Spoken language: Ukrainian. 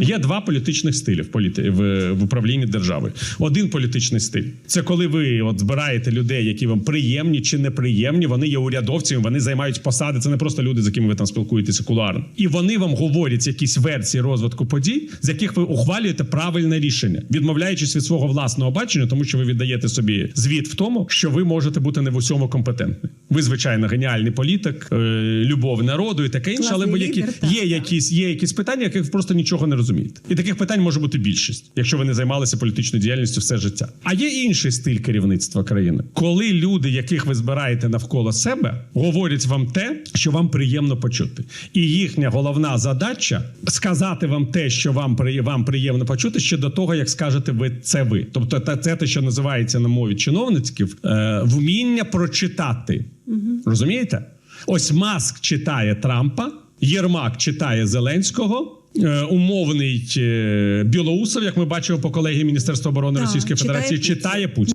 Є два політичних стилі в політи в, в управлінні держави. Один політичний стиль це коли ви от збираєте людей, які вам приємні чи неприємні. Вони є урядовцями, вони займають посади. Це не просто люди, з якими ви там спілкуєтеся кулуарно. І вони вам говорять якісь версії розвитку подій, з яких ви ухвалюєте правильне рішення, відмовляючись від свого власного бачення, тому що ви віддаєте собі звіт в тому, що ви можете бути не в усьому компетентні. Ви звичайно геніальний політик, е, любов народу і таке інше, але ви які є якісь є якісь питання, яких ви просто нічого не розумієте. І таких питань може бути більшість, якщо ви не займалися політичною діяльністю все життя. А є інший стиль керівництва країни, коли люди, яких ви збираєте навколо себе, говорять вам те, що вам приємно почути, і їхня головна задача сказати вам те, що вам вам приємно почути, ще до того, як скажете ви це ви. Тобто, це те, що називається на мові чиновницьків, е, вміння прочитати. Розумієте? Ось Маск читає Трампа, Єрмак читає Зеленського. Е, Умовний е, Білоусов, як ми бачимо по колегії Міністерства оборони Так, Російської Федерації, читає Путін.